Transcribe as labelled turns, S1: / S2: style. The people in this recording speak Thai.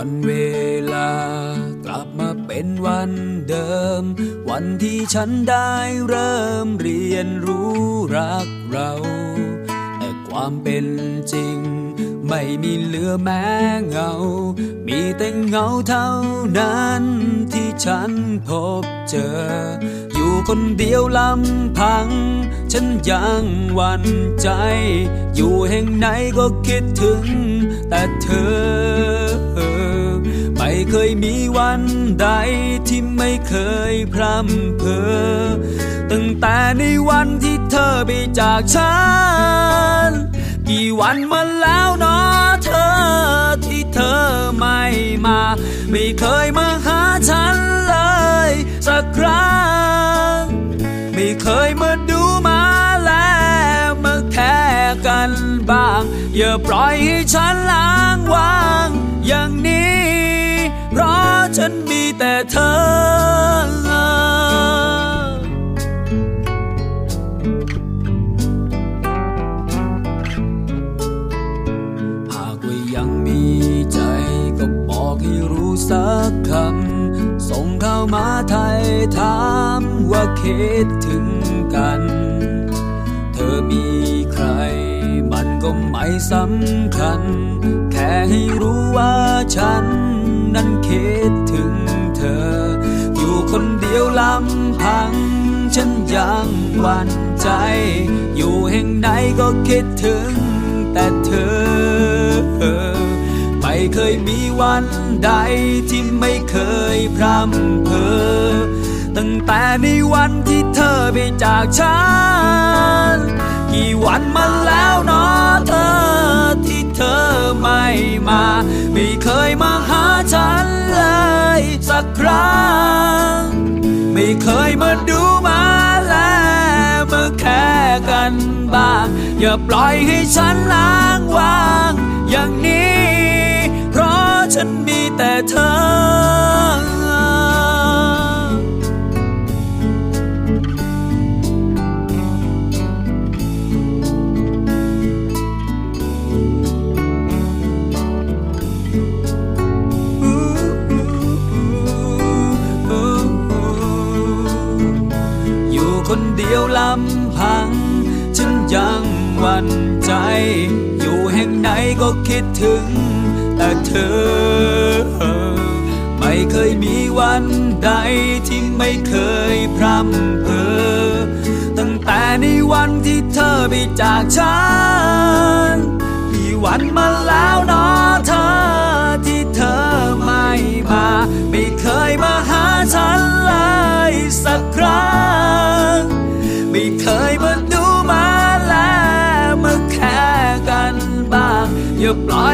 S1: วันเวลากลับมาเป็นวันเดิม วันที่ฉันได้เริ่มเรียนรู้รักเราแต่ความเป็นจริง ไม่มีเหลือแม้เงา มีแต่เงาเท่านั้นที่ฉันพบเจอ อยู่คนเดียวลำพัง ฉันยังหวั่นใจ อยู่แห่งไหนก็คิดถึง แต่เธอ เคยมีวันใดที่ไม่เคยพร่ำเพอตั้งแต่ในวันที่เธอไปจากฉัน กี่วันมาแล้วเนาะเธอที่เธอไม่มา ไม่เคยมาหาฉันเลยสักครั้ง ไม่เคยมาดูมาแล้วมาแค่กันบ้าง อย่าปล่อยให้ฉันล้างว หากว่ายังมีใจก็บอกให้รู้สักคำ ส่งเข้ามาไทยถามว่าคิดถึงกัน เธอมีใคร มันก็ไม่สำคัญ แค่ให้รู้ว่าฉันนั้นคิดถึงเธอ อยู่คนเดียวลำพัง ฉันยังหวั่นใจ อยู่แห่งไหนก็คิดถึงแต่เธอ ไม่เคยมีวันใดที่ไม่เคยพร่ำเพอตั้งแต่ในวันที่เธอไปจากฉัน กี่วันมาแล้วเนาะเธอที่เธอไม่มา ไม่เคยมาหาฉันเลยสักครั้ง ไม่เคยมาดูมา กันบ้าง อย่าปล่อยให้ฉันล้างวาง อย่างนี้ เพราะฉันมีแต่เธออยู่คนเดียวลำพัง นใจ อยู่แห่งไหนก็คิดถึง แต่เธอ ไม่เคยมีวันใดที่ไม่เคยพร่ำเพอตั้งแต่ในวันที่เธอไปจากฉันกี่วันมาแล้วน้อง your blood.